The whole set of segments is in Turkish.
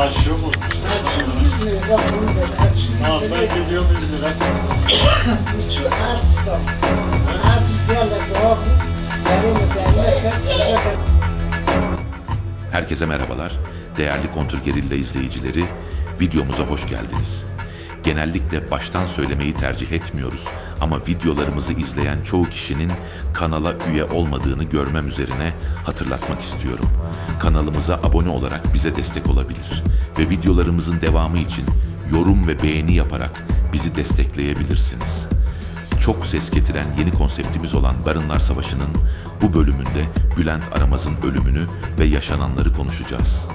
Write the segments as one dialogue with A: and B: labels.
A: Aşığı mı?
B: Herkese merhabalar. Değerli Kontrgerilla izleyicileri, videomuza hoş geldiniz. Genellikle baştan söylemeyi tercih etmiyoruz ama videolarımızı izleyen çoğu kişinin kanala üye olmadığını görmem üzerine hatırlatmak istiyorum. Kanalımıza abone olarak bize destek olabilir ve videolarımızın devamı için yorum ve beğeni yaparak bizi destekleyebilirsiniz. Çok ses getiren yeni konseptimiz olan Barınlar Savaşı'nın bu bölümünde Bülent Aramaz'ın ölümünü ve yaşananları konuşacağız.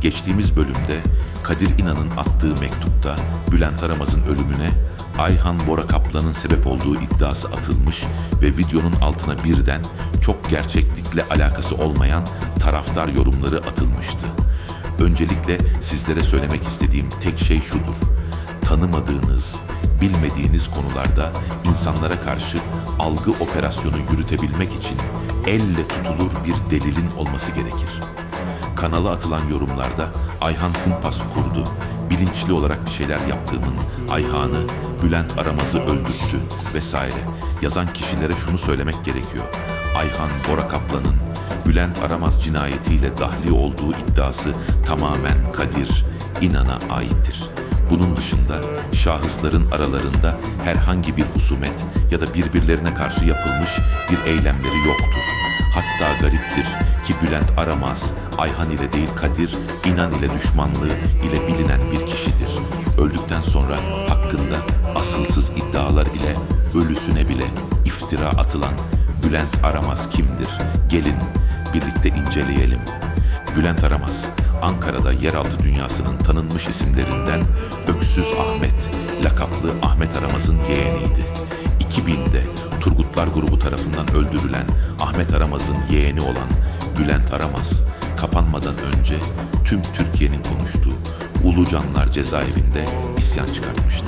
B: Geçtiğimiz bölümde Kadir İnan'ın attığı mektupta Bülent Aramaz'ın ölümüne Ayhan Bora Kaplan'ın sebep olduğu iddiası atılmış ve videonun altına birden çok gerçeklikle alakası olmayan taraftar yorumları atılmıştı. Öncelikle sizlere söylemek istediğim tek şey şudur. Tanımadığınız, bilmediğiniz konularda insanlara karşı algı operasyonu yürütebilmek için elle tutulur bir delilin olması gerekir. Kanala atılan yorumlarda Ayhan kumpas kurdu, bilinçli olarak bir şeyler yaptığımın, Ayhan'ı, Bülent Aramaz'ı öldürttü vesaire. Yazan kişilere şunu söylemek gerekiyor. Ayhan Bora Kaplan'ın Bülent Aramaz cinayetiyle dahli olduğu iddiası tamamen Kadir İnan'a aittir. Bunun dışında şahısların aralarında herhangi bir husumet ya da birbirlerine karşı yapılmış bir eylemleri yoktur. Hatta gariptir ki Bülent Aramaz, Ayhan ile değil Kadir, İnan ile düşmanlığı ile bilinen bir kişidir. Öldükten sonra hakkında asılsız iddialar ile ölüsüne bile iftira atılan Bülent Aramaz kimdir? Gelin birlikte inceleyelim. Bülent Aramaz, Ankara'da yeraltı dünyasının tanınmış isimlerinden Öksüz Ahmet, lakaplı Ahmet Aramaz'ın yeğeniydi. 2000'de Turgutlar grubu tarafından öldürülen Ahmet Aramaz'ın yeğeni olan Bülent Aramaz, kapanmadan önce tüm Türkiye'nin konuştuğu Ulucanlar cezaevinde isyan çıkartmıştı.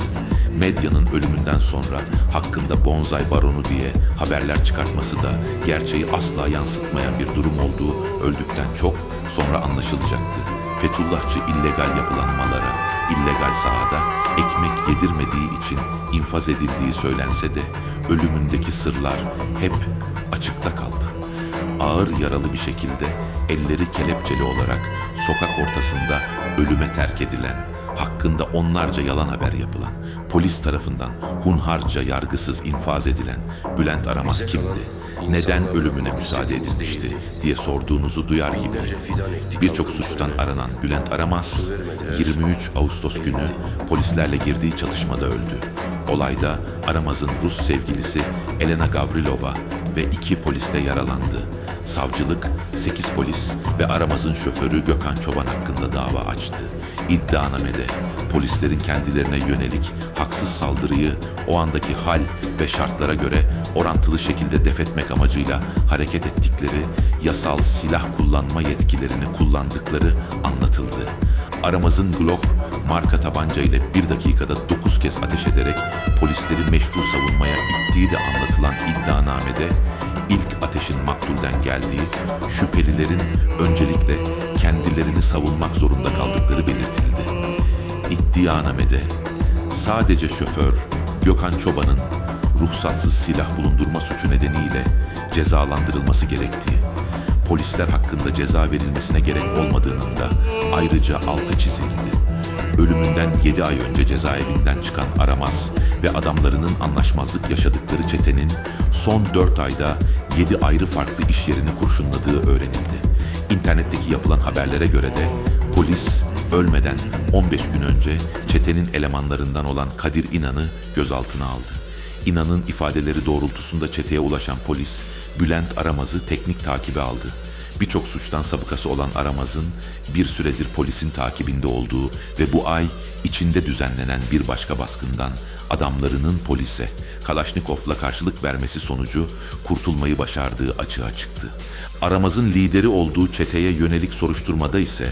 B: Medyanın ölümünden sonra hakkında Bonzai Baronu diye haberler çıkartması da gerçeği asla yansıtmayan bir durum olduğu öldükten çok sonra anlaşılacaktı. Fethullahçı illegal yapılanmalara, illegal sahada ekmek yedirmediği için infaz edildiği söylense de ölümündeki sırlar hep açıkta kaldı. Ağır yaralı bir şekilde elleri kelepçeli olarak sokak ortasında ölüme terk edilen, hakkında onlarca yalan haber yapılan, polis tarafından hunharca yargısız infaz edilen Bülent Aramaz kimdi? Neden ölümüne müsaade edilmişti diye sorduğunuzu duyar gibi. Birçok suçtan aranan Bülent Aramaz 23 Ağustos günü polislerle girdiği çatışmada öldü. Olayda Aramaz'ın Rus sevgilisi Elena Gavrilova ve iki polis de yaralandı. Savcılık 8 polis ve Aramaz'ın şoförü Gökhan Çoban hakkında dava açtı. İddianamede polislerin kendilerine yönelik haksız saldırıyı o andaki hal ve şartlara göre orantılı şekilde def etmek amacıyla hareket ettikleri yasal silah kullanma yetkilerini kullandıkları anlatıldı. Aramaz'ın Glock marka tabanca ile bir dakikada 9 kez ateş ederek polisleri meşru savunmaya ittiği de anlatılan iddianamede ilk ateşin maktulden geldiği, şüphelilerin öncelikle kendilerini savunmak zorunda kaldıkları belirtildi. İddianamede sadece şoför Gökhan Çoban'ın ruhsatsız silah bulundurma suçu nedeniyle cezalandırılması gerektiği, polisler hakkında ceza verilmesine gerek olmadığının da ayrıca altı çizildi. Ölümünden 7 ay önce cezaevinden çıkan Aramaz ve adamlarının anlaşmazlık yaşadıkları çetenin son 4 ayda 7 ayrı farklı iş yerini kurşunladığı öğrenildi. İnternetteki yapılan haberlere göre de polis ölmeden 15 gün önce çetenin elemanlarından olan Kadir İnan'ı gözaltına aldı. İnan'ın ifadeleri doğrultusunda çeteye ulaşan polis Bülent Aramaz'ı teknik takibe aldı. Birçok suçtan sabıkası olan Aramaz'ın bir süredir polisin takibinde olduğu ve bu ay içinde düzenlenen bir başka baskından adamlarının polise Kalaşnikov'la karşılık vermesi sonucu kurtulmayı başardığı açığa çıktı. Aramaz'ın lideri olduğu çeteye yönelik soruşturmada ise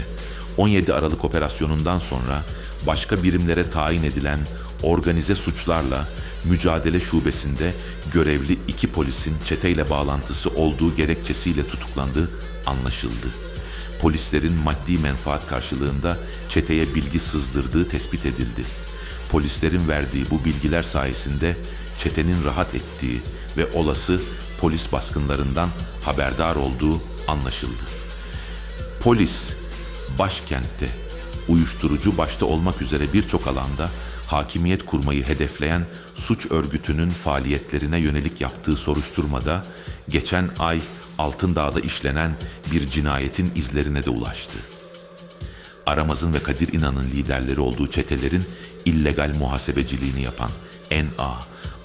B: 17 Aralık operasyonundan sonra başka birimlere tayin edilen organize suçlarla mücadele şubesinde görevli iki polisin çeteyle bağlantısı olduğu gerekçesiyle tutuklandığı anlaşıldı. polislerin maddi menfaat karşılığında çeteye bilgi sızdırdığı tespit edildi. Polislerin verdiği bu bilgiler sayesinde çetenin rahat ettiği ve olası polis baskınlarından haberdar olduğu anlaşıldı. Polis başkentte uyuşturucu başta olmak üzere birçok alanda hakimiyet kurmayı hedefleyen suç örgütünün faaliyetlerine yönelik yaptığı soruşturmada geçen ay Altındağ'da işlenen bir cinayetin izlerine de ulaştı. Aramaz'ın ve Kadir İnan'ın liderleri olduğu çetelerin illegal muhasebeciliğini yapan NA,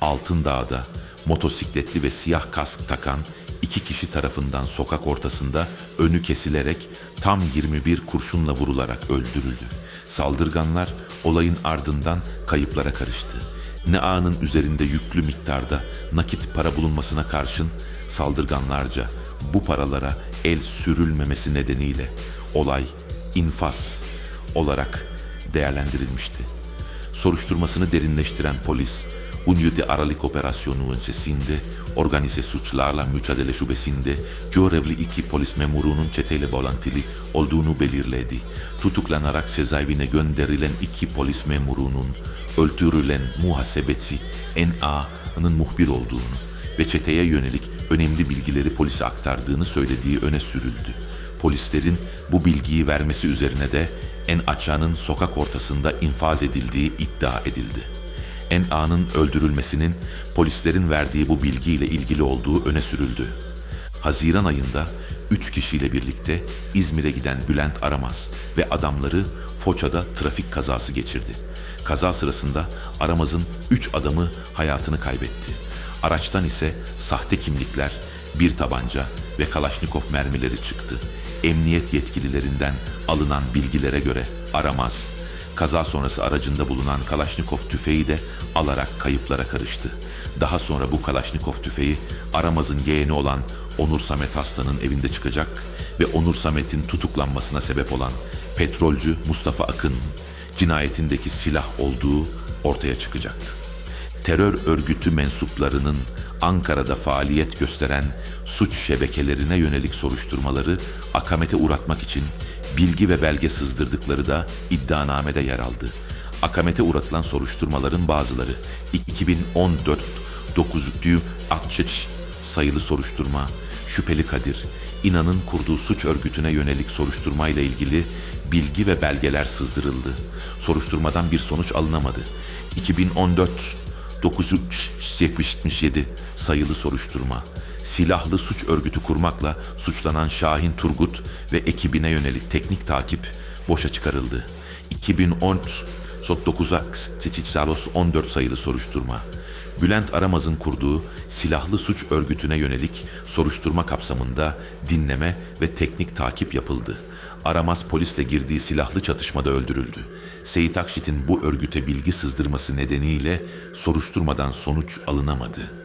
B: Altındağ'da motosikletli ve siyah kask takan iki kişi tarafından sokak ortasında önü kesilerek tam 21 kurşunla vurularak öldürüldü. Saldırganlar olayın ardından kayıplara karıştı. NA'nın üzerinde yüklü miktarda nakit para bulunmasına karşın saldırganlarca bu paralara el sürülmemesi nedeniyle olay infaz olarak değerlendirilmişti. Soruşturmasını derinleştiren polis, 17 Aralık operasyonu öncesinde organize suçlarla mücadele şubesinde görevli iki polis memurunun çeteyle bağlantılı olduğunu belirledi. Tutuklanarak cezaevine gönderilen iki polis memurunun öldürülen muhasebeci NA'nın muhbir olduğunu ve çeteye yönelik önemli bilgileri polise aktardığını söylediği öne sürüldü. Polislerin bu bilgiyi vermesi üzerine de En Aça'nın sokak ortasında infaz edildiği iddia edildi. En A'nın öldürülmesinin polislerin verdiği bu bilgiyle ilgili olduğu öne sürüldü. Haziran ayında 3 kişiyle birlikte İzmir'e giden Bülent Aramaz ve adamları Foça'da trafik kazası geçirdi. Kaza sırasında Aramaz'ın 3 adamı hayatını kaybetti. Araçtan ise sahte kimlikler, bir tabanca ve Kalaşnikov mermileri çıktı. Emniyet yetkililerinden alınan bilgilere göre Aramaz, kaza sonrası aracında bulunan Kalaşnikov tüfeği de alarak kayıplara karıştı. Daha sonra bu Kalaşnikov tüfeği Aramaz'ın yeğeni olan Onur Samet Aslan'ın evinde çıkacak ve Onur Samet'in tutuklanmasına sebep olan petrolcü Mustafa Akın cinayetindeki silah olduğu ortaya çıkacaktı terör örgütü mensuplarının Ankara'da faaliyet gösteren suç şebekelerine yönelik soruşturmaları akamete uğratmak için bilgi ve belge sızdırdıkları da iddianamede yer aldı. Akamete uğratılan soruşturmaların bazıları 2014 9. Atçıç sayılı soruşturma, şüpheli Kadir, İnan'ın kurduğu suç örgütüne yönelik soruşturmayla ilgili bilgi ve belgeler sızdırıldı. Soruşturmadan bir sonuç alınamadı. 2014 977 sayılı soruşturma, silahlı suç örgütü kurmakla suçlanan Şahin Turgut ve ekibine yönelik teknik takip boşa çıkarıldı. 2010 Sot 9'a Seçicizalos 14 sayılı soruşturma, Bülent Aramaz'ın kurduğu silahlı suç örgütüne yönelik soruşturma kapsamında dinleme ve teknik takip yapıldı. Aramaz polisle girdiği silahlı çatışmada öldürüldü. Seyit Akşit'in bu örgüte bilgi sızdırması nedeniyle soruşturmadan sonuç alınamadı.